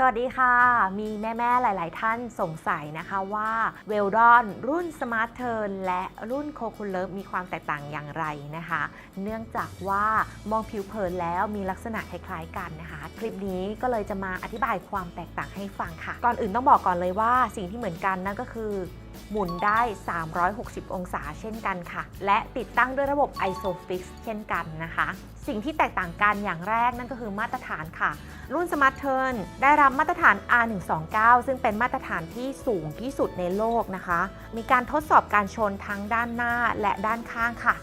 สวัสดีค่ะ มีแม่ ๆ หลาย ๆ ท่านสงสัยนะคะว่าเวลดอนรุ่นสมาร์ทเทิร์นและรุ่น c o c o l o v e มีความแตกต่างอย่างไรนะคะ เนื่องจากว่ามองผิวเผินแล้วมีลักษณะคล้าย ๆ กันนะคะ คลิปนี้ก็เลยจะมาอธิบายความแตกต่างให้ฟังค่ะ ก่อนอื่นต้องบอกก่อนเลยว่าสิ่งที่เหมือนกันนั่นก็คือ หมุนได้ 360 องศาเช่นกันค่ะ และติดตั้งด้วยระบบ ISOFIX เช่นกันนะคะ สิ่งที่แตกต่างกันอย่างแรกนั่นก็คือมาตรฐานค่ะ รุ่น Smart Turn ได้รับมาตรฐาน R129 ซึ่งเป็นมาตรฐานที่สูงที่สุดในโลกนะคะ มีการทดสอบการชนทั้งด้านหน้าและด้านข้างค่ะ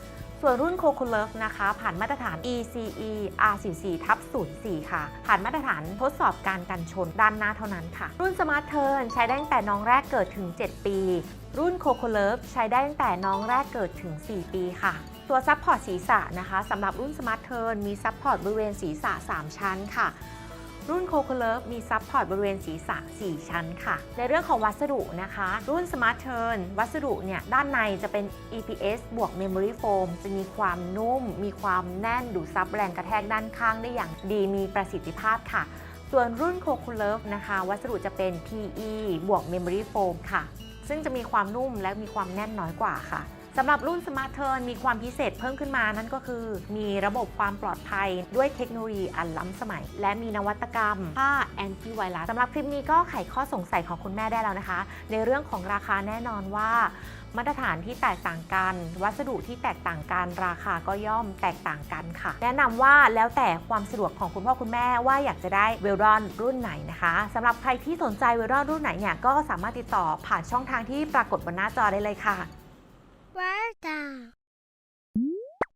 ส่วนรุ่น c o c o l o v e นะคะ ผ่านมาตรฐาน ECE R44 ทับ04ค่ะ ผ่านมาตรฐานทดสอบการกันชนด้านหน้าเท่านั้นค่ะ รุ่น Smart Turn ใช้ได้ตั้งแต่น้องแรกเกิดถึง 7 ปี รุ่น c o c o l o v e ใช้ได้ตั้งแต่น้องแรกเกิดถึง 4 ปีค่ะตัวซัพพอร์ตศีรษะนะคะสำหรับรุ่น Smart Turn มีซัพพอร์ตบริเวณศีรษะ 3 ชั้นค่ะ รุ่น c o c o l o v e มีซัพพอร์ตบริเวณศีรษะ 4 ชั้นค่ะ ในเรื่องของวัสดุนะคะ รุ่น Smart Turn วัสดุเนี่ย ด้านในจะเป็น EPS บวก Memory Foam จะมีความนุ่ม มีความแน่นดูดซับแรงกระแทกด้านข้างได้อย่างดีมีประสิทธิภาพค่ะ ส่วนรุ่น c o c o l o v e นะคะ วัสดุจะเป็น PE บวก Memory Foam ค่ะ ซึ่งจะมีความนุ่มและมีความแน่นน้อยกว่าค่ะ สำหรับรุ่น Smart Turn มีความพิเศษเพิ่มขึ้นมานั่นก็คือ มีระบบความปลอดภัยด้วยเทคโนโลยีอันล้ำสมัย และมีนวัตกรรมผ้าแอนตี้ไวรัสสำหรับคลิปนี้ก็ไขข้อสงสัยของคุณแม่ได้แล้วนะคะ ในเรื่องของราคาแน่นอนว่า มาตรฐานที่แตกต่างกัน วัสดุที่แตกต่างกันราคาก็ย่อมแตกต่างกันค่ะ แนะนำว่าแล้วแต่ความสะดวกของคุณพ่อคุณแม่ว่าอยากจะได้เวลรอนรุ่นไหนนะคะสำหรับใครที่สนใจเวลรอนรุ่นไหนเนี่ยก็สามารถติดต่อผ่านช่องทางที่ปรากฏบนหน้าจอได้เลยค่ะ